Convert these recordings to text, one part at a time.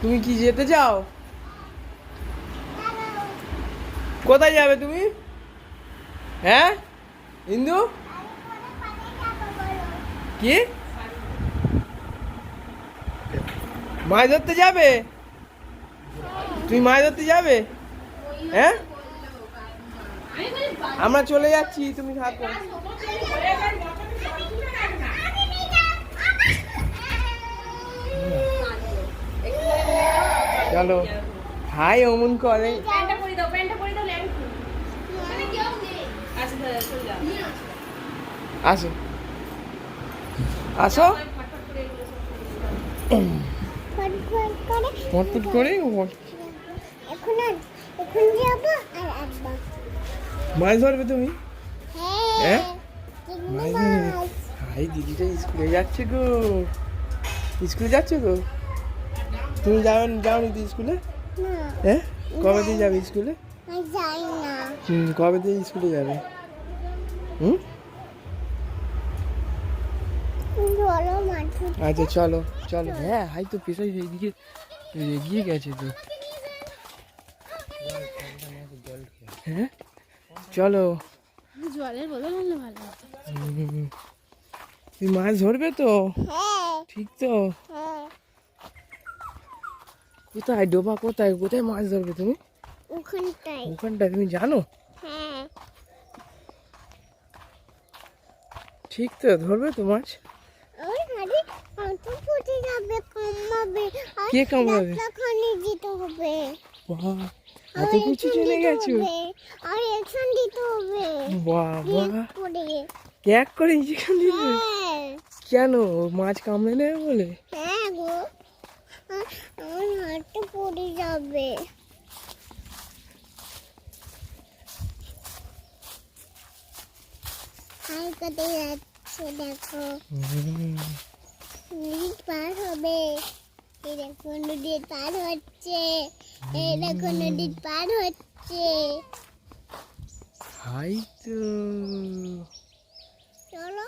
তুমি কি যেতে চাও? কোথায় যাবে তুমি? হ্যাঁ? ইন্দু? কি? মাছ ধরতে যাবে? তুমি মাছ ধরতে যাবে? হ্যাঁ? আমরা চলে যাচ্ছি, তুমি থাকো। চলো। হাই অমন করে। আচ্ছা আসো। আসো। ফটফট করে এখন এখন যাব আর আসব মাছ ধরবে তুমি? হ্যাঁ? হ্যাঁ? হাই দিদিটা স্কুলে যাচ্ছে গো। স্কুলে যাচ্ছে গো? তুমি যাও যাও নি স্কুলে? হ্যাঁ? কবে দিয়ে যাবে স্কুলে? যাই না। হুম কবে দিয়ে স্কুলে যাবে? হুম? আচ্ছা চলো চলো। হ্যাঁ হাই তো পেশাই এইদিকে এগিয়ে গেছে তো। হ্যাঁ? চলো। তুমি মাছ ধরবে তো? হ্যাঁ। ঠিক তো? হ্যাঁ। কোথায়? ডোবা কোথায়? কোথায় মাছ ধরবে তুমি? ওখানটাই ওখানটা তুমি জানো? হ্যাঁ। ঠিক তো ধরবে তো মাছ? কে কামড়াবে? হবে। এত কিছু চলে গেছো? আর ইনজেকশন দিতে হবে। বাবা এক করে। ইঞ্জেকশন হ্যাঁ। কেন? মাছ কামড়ে নেবে বলে? হ্যাঁ গো। আমার হাতটা পড়ে যাবে। কোথায় যাচ্ছে, দেখো। নদী পার হবে। এই দেখো নদীর পার হচ্ছে। এই দেখো নদীর পার হচ্ছে। হাই তো চলো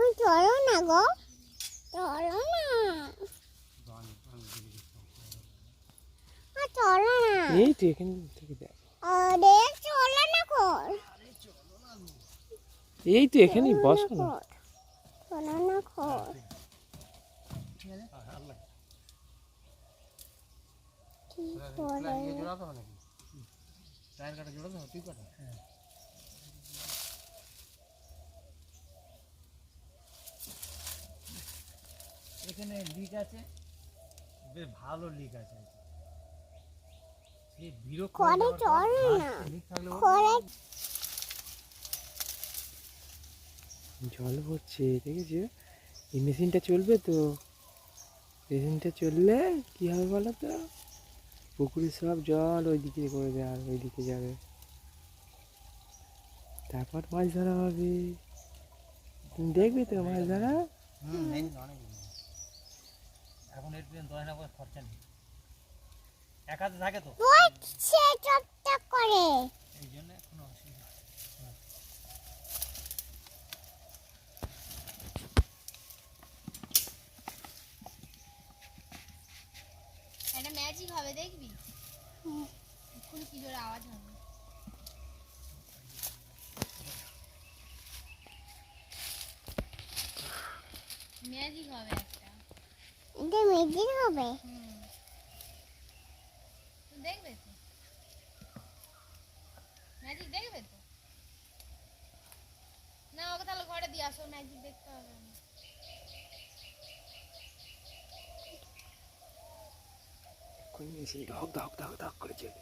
ওই চলো না গো চলো না আ, চলো না এই তো এখান থেকে দেখ আরে চলো না কর এই তো এখানেই বসো না চলো না কর কি করে এখানে লিক আছে। বেশ ভালো লিক আছে সেই বিরক্ত করে চলো না। করে জল পড়ছে দেখেছ এই মেশিনটা চলবে তো। মেশিনটা চললে কি হবে বলো তো? পুকুরের সব জল ওই দিকে করে দেয় আর ওইদিকে যাবে। তারপর মাছ ধরা হবে। তুমি দেখবে তো মাছ ধরা হুম এই যে অনেক দিন। এখন এর পিছনে দশ টাকা খরচা নেই। এক হাতে থাকে তো। পড়ছে চকচক করে। এই জন্য কোনো অসুবিধা নেই। একটা ম্যাজিক হবে দেখবি? এক্ষুনি কি জোরে আওয়াজ হবে। ম্যাজিক হবে এটা হবে। দেখবে তো? ম্যাজিক দেখবে তো? না ওকে তাহলে ঘরে দিয়ে আসো ম্যাজিক দেখতে হবে না। কোন মেশিন ঢক ঢক ঢক ঢক করে চলে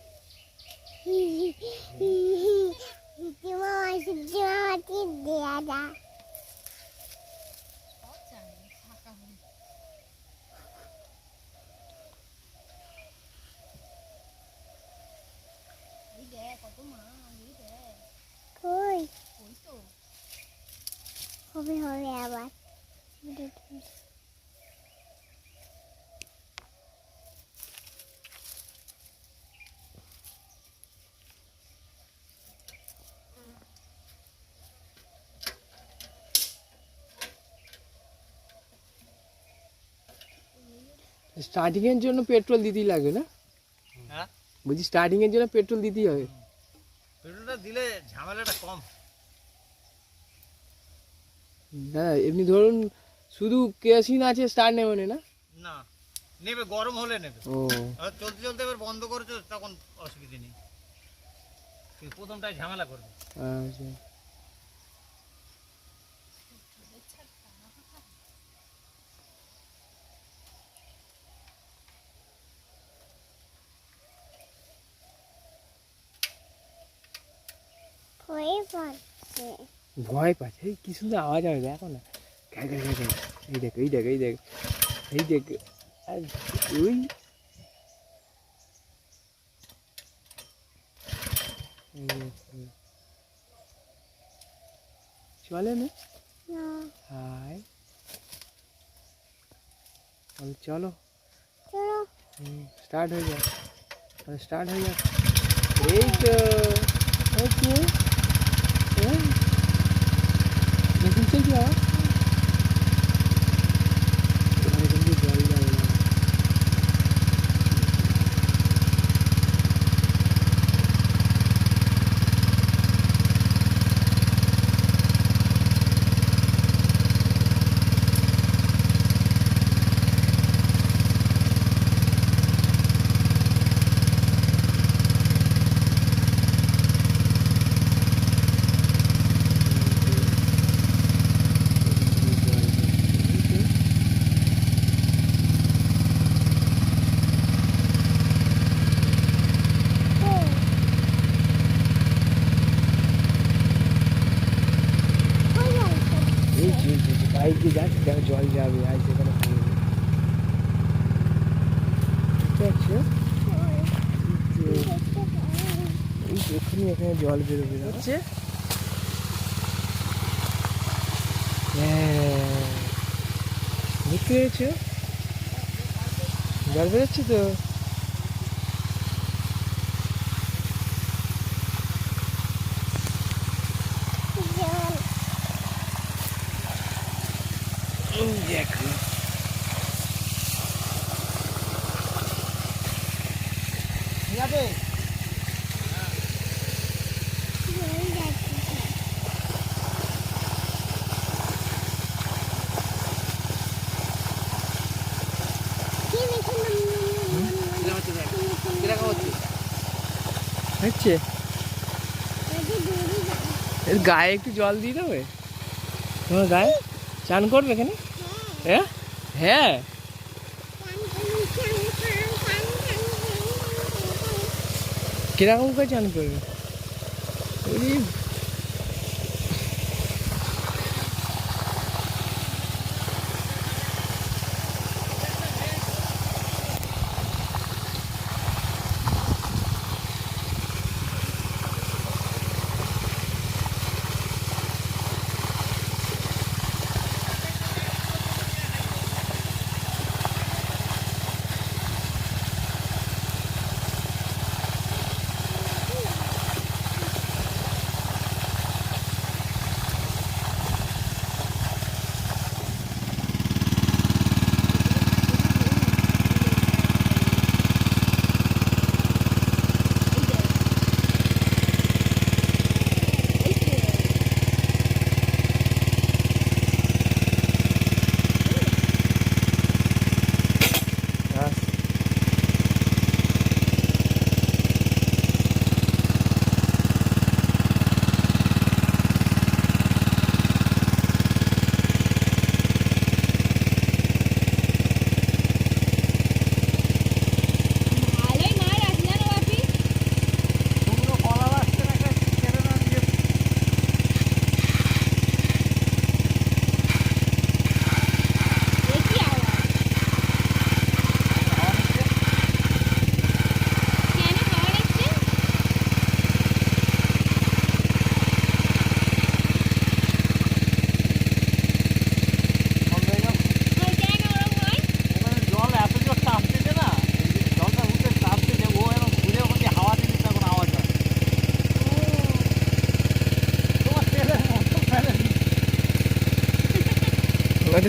भी हो गया बात স্টার্টিংয়ের জন্য পেট্রোল দিতেই লাগবে না হ্যাঁ বলছি স্টার্টিংয়ের জন্য পেট্রোল দিতেই হবে পেট্রোলটা দিলে ঝামেলাটা কম হ্যাঁ এমনি ধরুন শুধু কেরোসিন আছে স্টার্ট নেবে না না? নেবে গরম হলে নেবে। ও। চলতে চলতে এবার বন্ধ করেছ তখন অসুবিধে নেই। প্রথমটাই ঝামেলা করবে। আচ্ছা। হয়ে পড়ছে ভয় পাচ্ছে এই কি সুন্দর আওয়াজ হবে দেখো না। ঘ্যাঁ ঘ্যাঁ ঘ্যাঁ ঘ্যাঁ। এই দেখ এই দেখ এই দেখ এই দেখ। আর ওই এই দেখ, এই। চলে না? না। হাই তাহলে চলো। চলো। স্টার্ট হয়ে যাক। স্টার্ট হয়ে যাক। এই তো ওকে মেশিন চলছে বাবা এখানে কিন্তু জল যাবে না এই যে এই যে, এই যে, বাইক দিয়ে যাচ্ছে দেখো জল যাবে আর সেখানে পড়বে। বুঝতে পারছ এই যে, এই যে এক্ষুনি এখানে জল বেরোবে হচ্ছে হ্যাঁ দেখতে পেয়েছ জল বেরোচ্ছে তো জল এই দেখো ঠিক আছে জল যাচ্ছে কি দেখুন কীরকম হচ্ছে হচ্ছে? এর গায়ে একটু জল দিয়ে দেবে? তোমার গায়ে? চান করবে এখানে? হ্যাঁ? হ্যাঁ। কীরকম করে চান করবে?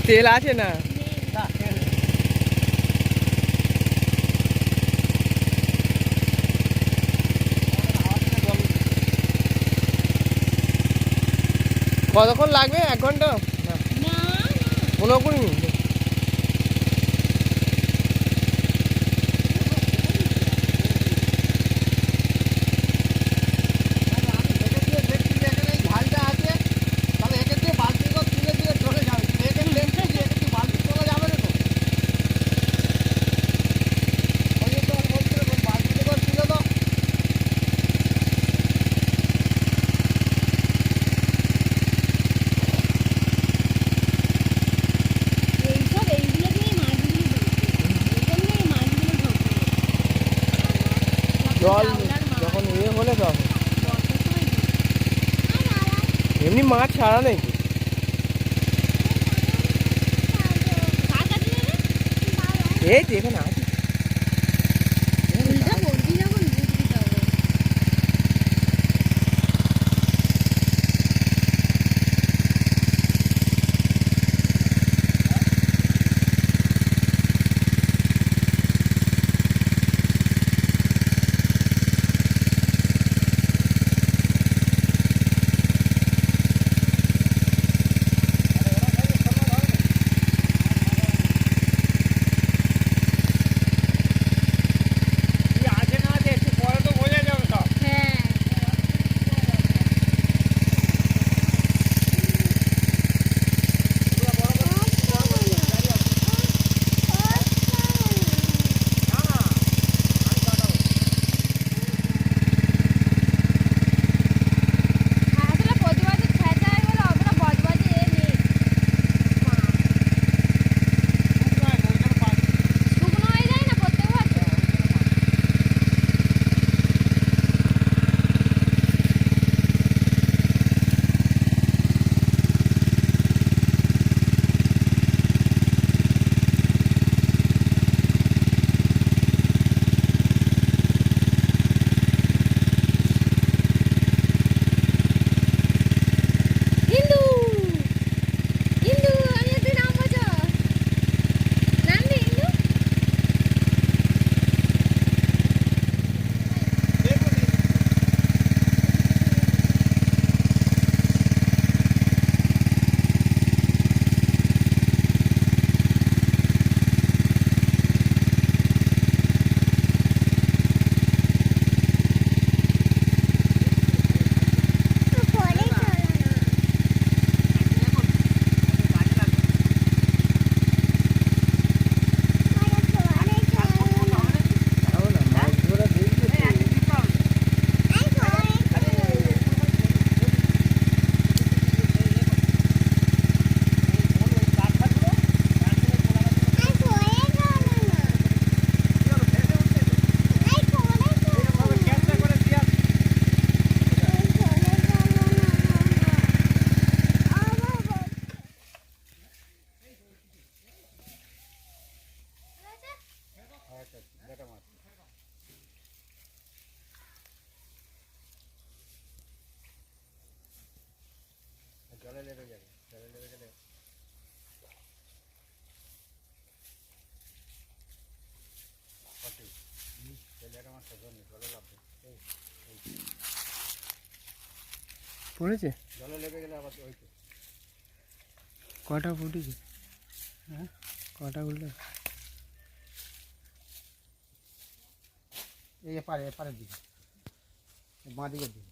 તેલ આ છે ને কতক্ষণ লাগবে এক ঘন্টা না কোনো কুড়ি মিনিট মাছ ছাড়া নেই। এই দেখে না পড়েছে? জলে গেলে আবার কটা ফুটেছে? হ্যাঁ? কটা উঠল এই পারে এপারের দিকে। বাঁ দিকের দিকে।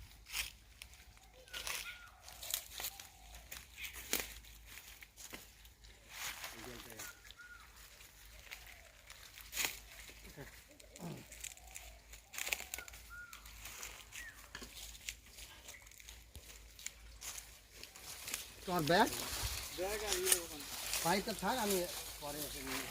ব্যাগ। পাইপটা থাক আমি পরে এসে নিয়ে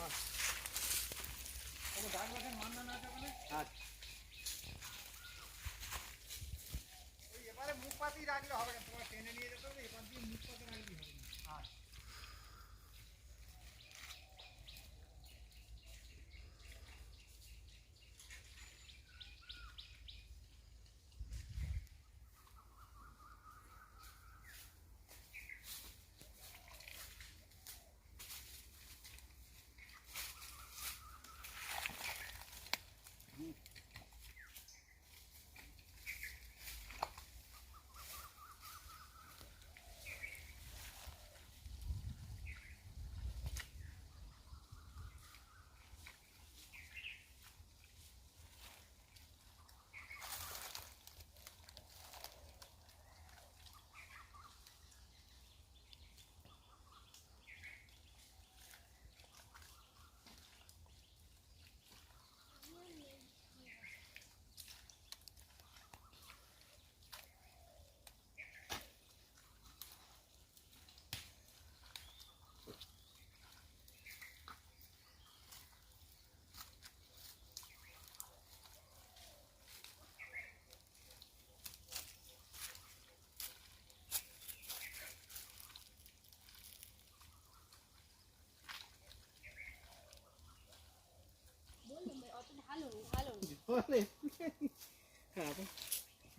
বলে,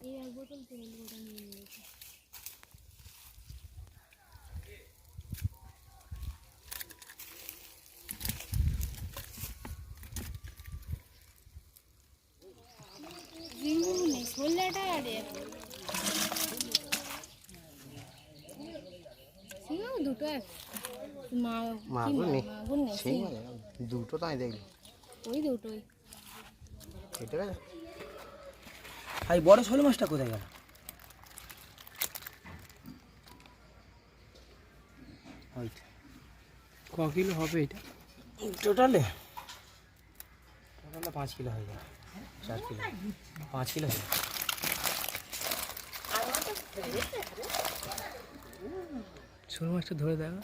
এই এক বোতল তেল গোটা নিয়ে নিয়েছি ঝিঙ্গুর নেই ছোলাটা আরে ঝিঙ্গুর দুটো আছে মা কি মাগুর নেই। মাগুর নেই সেই মানে দুটো তো আমি দেখলি ওই দুটোই কেটে গেছে আর এই বড় শোল মাছটা কোথায় গেল? ক কিলো হবে এটা? টোটালে? টোটালে পাঁচ কিলো হয়ে গেল। চার কিলো। পাঁচ কিলো হয়ে শোল মাছটা ধরে দেখা।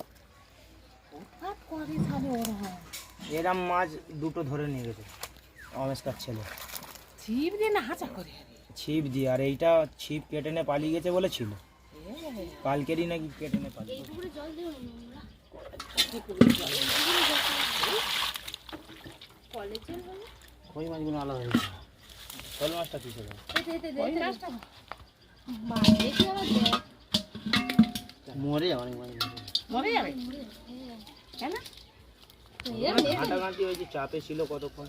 এরম মাছ দুটো ধরে নিয়ে গেছে। অমেশকার ছেলে। ছিপ দিয়ে না হাঁচা করে। ছিপ দিয়ে আর এইটা ছিপ কেটে নিয়ে পালিয়ে গেছে বলে ছিল কালকেরই নাকি কেটে নিয়ে পালিয়ে জল ওই মাছগুলো আলাদা মাছটা কিসে মরে অনেক মাছ। মরে যাবে? কেন? ঘাটাঘাটি হয়েছে চাপে ছিল কতক্ষণ?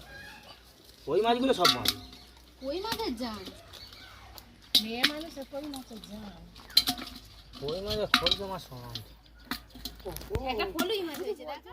ওই মাছগুলো সব মাছ? কই মাছের জান মেয়ে মানুষের মাছের জান ওই মাছ খোলকে মাছ সমান একটা ফলুই মাছ হয়েছে দেখা